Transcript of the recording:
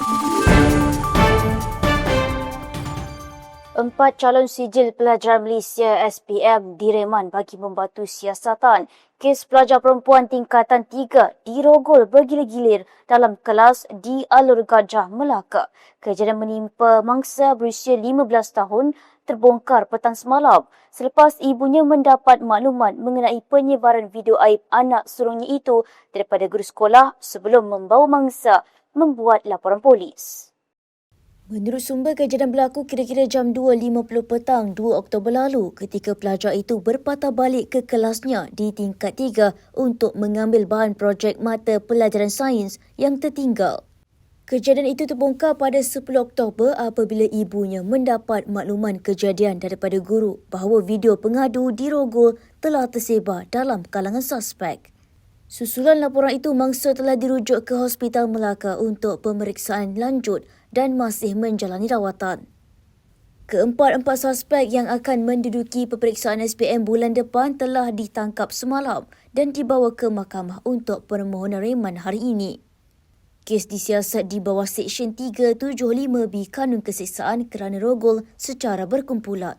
Thank you. Empat calon sijil pelajar Malaysia SPM direman bagi membantu siasatan kes pelajar perempuan tingkatan 3 dirogol bergilir-gilir dalam kelas di Alur Gajah, Melaka. Kejadian menimpa mangsa berusia 15 tahun terbongkar petang semalam selepas ibunya mendapat maklumat mengenai penyebaran video aib anak sulungnya itu daripada guru sekolah sebelum membawa mangsa membuat laporan polis. Menurut sumber, kejadian berlaku kira-kira jam 2.50 petang 2 Oktober lalu ketika pelajar itu berpatah balik ke kelasnya di tingkat 3 untuk mengambil bahan projek mata pelajaran sains yang tertinggal. Kejadian itu terbongkar pada 10 Oktober apabila ibunya mendapat makluman kejadian daripada guru bahawa video pengadu dirogol telah tersebar dalam kalangan suspek. Susulan laporan itu, mangsa telah dirujuk ke Hospital Melaka untuk pemeriksaan lanjut dan masih menjalani rawatan. Keempat-empat suspek yang akan menduduki peperiksaan SPM bulan depan telah ditangkap semalam dan dibawa ke mahkamah untuk permohonan reman hari ini. Kes disiasat di bawah Seksyen 375B Kanun Keseksaan kerana rogol secara berkumpulan.